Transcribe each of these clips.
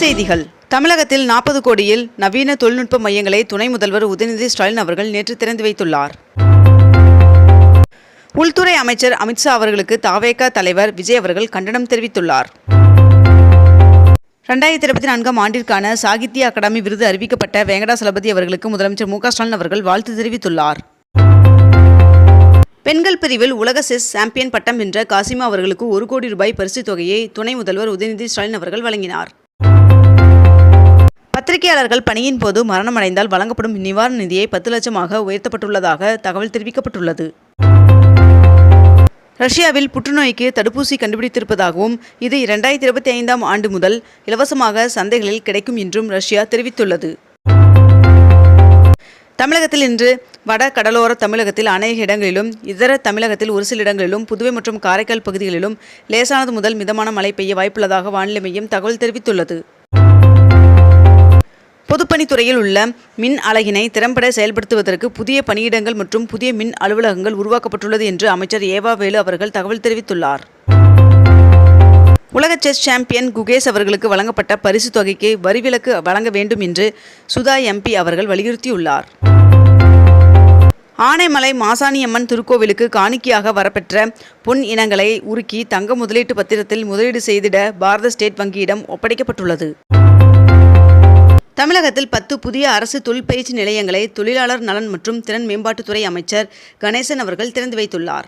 செய்திகள். தமிழகத்தில் நாற்பது கோடியில் நவீன தொழில்நுட்ப மையங்களை துணை முதல்வர் உதயநிதி ஸ்டாலின் அவர்கள் நேற்று திறந்து வைத்துள்ளார். உள்துறை அமைச்சர் அமித்ஷா அவர்களுக்கு தாவேகா தலைவர் விஜய் அவர்கள் கண்டனம் தெரிவித்துள்ளார். ரெண்டாயிரத்தி இருபத்தி நான்காம் ஆண்டிற்கான சாகித்ய அகாடமி விருது அறிவிக்கப்பட்ட வெங்கடாசலபதி அவர்களுக்கு முதலமைச்சர் மு ஸ்டாலின் அவர்கள் வாழ்த்து தெரிவித்துள்ளார். பெண்கள் பிரிவில் உலக செஸ் சாம்பியன் பட்டம் வென்ற காசிமா அவர்களுக்கு ஒரு கோடி ரூபாய் பரிசுத் தொகையை துணை முதல்வர் உதயநிதி ஸ்டாலின் அவர்கள் வழங்கினார். பத்திரிகையாளர்கள் பணியின் போது மரணமடைந்தால் வழங்கப்படும் நிவாரண நிதியை பத்து லட்சமாக உயர்த்தப்பட்டுள்ளதாக தகவல் தெரிவிக்கப்பட்டுள்ளது. ரஷ்யாவில் புற்றுநோய்க்கு தடுப்பூசி கண்டுபிடித்திருப்பதாகவும் இது இரண்டாயிரத்தி இருபத்தி ஐந்தாம் ஆண்டு முதல் இலவசமாக சந்தைகளில் கிடைக்கும் என்றும் ரஷ்யா தெரிவித்துள்ளது. தமிழகத்தில் இன்று வட கடலோர தமிழகத்தில் அநேக இடங்களிலும் இதர தமிழகத்தில் ஒரு சில இடங்களிலும் புதுவை மற்றும் காரைக்கால் பகுதிகளிலும் லேசானது முதல் மிதமான மழை பெய்ய வாய்ப்புள்ளதாக வானிலை மையம் தகவல் தெரிவித்துள்ளது. பொதுப்பணித்துறையில் உள்ள மின் அலகினை திறம்பட செயல்படுத்துவதற்கு புதிய பணியிடங்கள் மற்றும் புதிய மின் அலுவலகங்கள் உருவாக்கப்பட்டுள்ளது என்று அமைச்சர் ஏவாவேலு அவர்கள் தகவல் தெரிவித்துள்ளார். உலக செஸ் சாம்பியன் குகேஷ் அவர்களுக்கு வழங்கப்பட்ட பரிசு தொகைக்கு வரிவிலக்கு வழங்க வேண்டும் என்று சுதா எம்பி அவர்கள் வலியுறுத்தியுள்ளார். ஆனைமலை மாசாணியம்மன் திருக்கோவிலுக்கு காணிக்கையாக வரப்பெற்ற பொன் இனங்களை உருக்கி தங்க முதலீட்டு பத்திரத்தில் முதலீடு செய்திட பாரத ஸ்டேட் வங்கியிடம் ஒப்படைக்கப்பட்டுள்ளது. தமிழகத்தில் பத்து புதிய அரசு தொழிற்பயிற்சி நிலையங்களை தொழிலாளர் நலன் மற்றும் திறன் மேம்பாட்டுத்துறை அமைச்சர் கணேசன் அவர்கள் திறந்து வைத்துள்ளார்.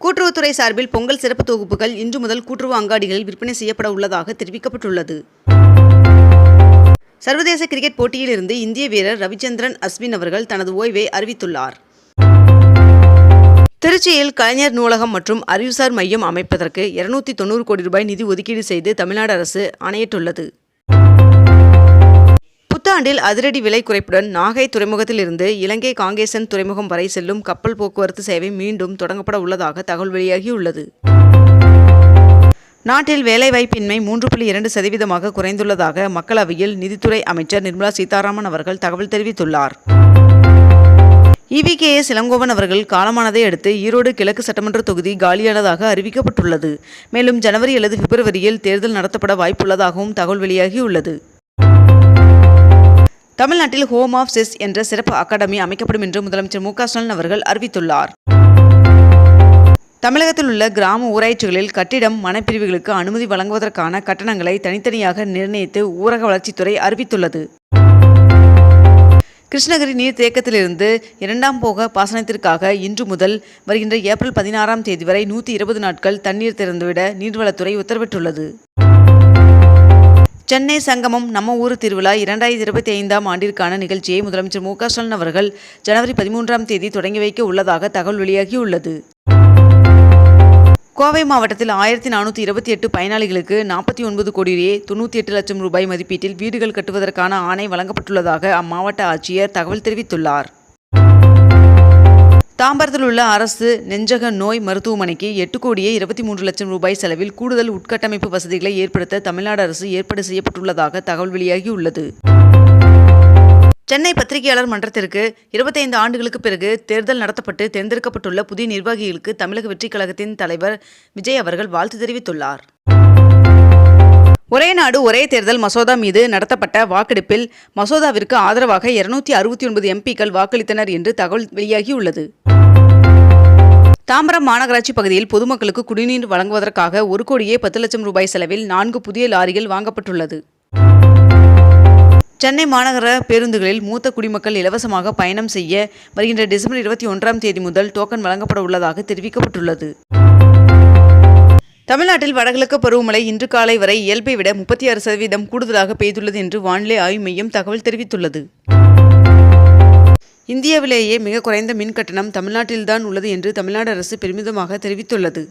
கூட்டுறவுத்துறை சார்பில் பொங்கல் சிறப்பு தொகுப்புகள் இன்று முதல் கூட்டுறவு அங்காடிகளில் விற்பனை செய்யப்பட உள்ளதாக தெரிவிக்கப்பட்டுள்ளது. சர்வதேச கிரிக்கெட் போட்டியிலிருந்து இந்திய வீரர் ரவிச்சந்திரன் அஸ்வின் அவர்கள் தனது ஓய்வை அறிவித்துள்ளார். திருச்சியில் கலைஞர் நூலகம் மற்றும் அறிவுசார் மையம் அமைப்பதற்கு இருநூத்தி தொண்ணூறு கோடி ரூபாய் நிதி ஒதுக்கீடு செய்து தமிழ்நாடு அரசு ஆணையிட்டுள்ளது. புத்தாண்டில் அதிரடி விலை குறைப்புடன் நாகை துறைமுகத்திலிருந்து இலங்கை காங்கேசன் துறைமுகம் வரை செல்லும் கப்பல் போக்குவரத்து சேவை மீண்டும் தொடங்கப்பட உள்ளதாக தகவல் வெளியாகியுள்ளது. நாட்டில் வேலைவாய்ப்பின்மை மூன்று புள்ளி இரண்டு சதவீதமாக குறைந்துள்ளதாக மக்களவையில் நிதித்துறை அமைச்சர் நிர்மலா சீதாராமன் அவர்கள் தகவல் தெரிவித்துள்ளார். இவிகேஎஸ் இளங்கோவன் அவர்கள் காலமானதை அடுத்து ஈரோடு கிழக்கு சட்டமன்ற தொகுதி காலியானதாக அறிவிக்கப்பட்டுள்ளது. மேலும் ஜனவரி அல்லது பிப்ரவரியில் தேர்தல் நடத்தப்பட வாய்ப்புள்ளதாகவும் தகவல் வெளியாகியுள்ளது. தமிழ்நாட்டில் ஹோம் ஆஃப் செஸ் என்ற சிறப்பு அகாடமி அமைக்கப்படும் என்று முதலமைச்சர் மு க ஸ்டாலின் அவர்கள் அறிவித்துள்ளார். தமிழகத்தில் உள்ள கிராம ஊராட்சிகளில் கட்டிடம் மனப்பிரிவுகளுக்கு அனுமதி வழங்குவதற்கான கட்டணங்களை தனித்தனியாக நிர்ணயித்து ஊரக வளர்ச்சித்துறை அறிவித்துள்ளது. கிருஷ்ணகிரி நீர் தேக்கத்திலிருந்து இரண்டாம் போக பாசனத்திற்காக இன்று முதல் வருகின்ற ஏப்ரல் பதினாறாம் தேதி வரை நூற்றி இருபது நாட்கள் தண்ணீர் திறந்துவிட நீர்வளத்துறை உத்தரவிட்டுள்ளது. சென்னை சங்கமம் நம்ம ஊர் திருவிழா இரண்டாயிரத்தி இருபத்தி ஐந்தாம் ஆண்டிற்கான நிகழ்ச்சியை முதலமைச்சர் மு க ஸ்டாலின் அவர்கள் ஜனவரி பதிமூன்றாம் தேதி தொடங்கி வைக்க உள்ளதாக தகவல் வெளியாகியுள்ளது. கோவை மாவட்டத்தில் ஆயிரத்தி நானூற்றி இருபத்தி எட்டு பயனாளிகளுக்கு நாற்பத்தி ஒன்பது கோடியே தொண்ணூற்றி எட்டு லட்சம் ரூபாய் மதிப்பீட்டில் வீடுகள் கட்டுவதற்கான ஆணை வழங்கப்பட்டுள்ளதாக அம்மாவட்ட ஆட்சியர் தகவல் தெரிவித்துள்ளார். தாம்பரத்தில் உள்ள அரசு நெஞ்சக நோய் மருத்துவமனைக்கு எட்டு கோடியே இருபத்தி மூன்று லட்சம் ரூபாய் செலவில் கூடுதல் உட்கட்டமைப்பு வசதிகளை ஏற்படுத்த தமிழ்நாடு அரசு ஏற்பாடு செய்யப்பட்டுள்ளதாக தகவல் வெளியாகியுள்ளது சென்னை பத்திரிகையாளர் மன்றத்திற்கு இருபத்தைந்து ஆண்டுகளுக்கு பிறகு தேர்தல் நடத்தப்பட்டு தேர்ந்தெடுக்கப்பட்டுள்ள புதிய நிர்வாகிகளுக்கு தமிழக வெற்றிக் கழகத்தின் தலைவர் விஜய் அவர்கள் வாழ்த்து தெரிவித்துள்ளார். ஒரே நாடு ஒரே தேர்தல் மசோதா மீது நடத்தப்பட்ட வாக்கெடுப்பில் மசோதாவிற்கு ஆதரவாக இருநூத்தி அறுபத்தி ஒன்பது எம்பிக்கள் வாக்களித்தனர் என்று தகவல் வெளியாகியுள்ளது தாம்பரம் மாநகராட்சி பகுதியில் பொதுமக்களுக்கு குடிநீர் வழங்குவதற்காக ஒரு கோடியே பத்து லட்சம் ரூபாய் செலவில் நான்கு புதிய லாரிகள் வாங்கப்பட்டுள்ளது. சென்னை மாநகர பேருந்துகளில் மூத்த குடிமக்கள் இலவசமாக பயணம் செய்ய வருகின்ற டிசம்பர் இருபத்தி ஒன்றாம் தேதி முதல் டோக்கன் வழங்கப்பட உள்ளதாக தெரிவிக்கப்பட்டுள்ளது. தமிழ்நாட்டில் வடகிழக்கு பருவமழை இன்று காலை வரை இயல்பை விட முப்பத்தி ஆறு சதவீதம் கூடுதலாக பெய்துள்ளது என்று வானிலை ஆய்வு மையம் தகவல் தெரிவித்துள்ளது. இந்தியாவிலேயே மிக குறைந்த மின் கட்டணம் தமிழ்நாட்டில்தான் உள்ளது என்று தமிழ்நாடு அரசு பெருமிதமாக தெரிவித்துள்ளது.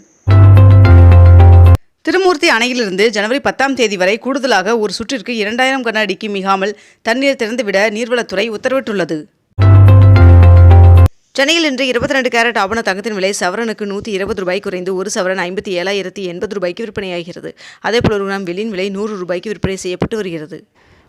திருமூர்த்தி அணையிலிருந்து ஜனவரி பத்தாம் தேதி வரை கூடுதலாக ஒரு சுற்றிற்கு இரண்டாயிரம் கன அடிக்கு மிகாமல் தண்ணீர் திறந்துவிட நீர்வளத்துறை உத்தரவிட்டுள்ளது. சென்னையில் இன்று இருபத்தி ரெண்டு கேரட் ஆபண தங்கத்தின் விலை சவரனுக்கு நூற்றி இருபது ரூபாய் குறைந்து ஒரு சவரன் ஐம்பத்தி ஏழாயிரத்தி எண்பது ரூபாய்க்கு விற்பனையாகிறது. அதேபோல் ஒரு கிராம் வெளியின் விலை நூறு ரூபாய்க்கு விற்பனை செய்யப்பட்டு வருகிறது.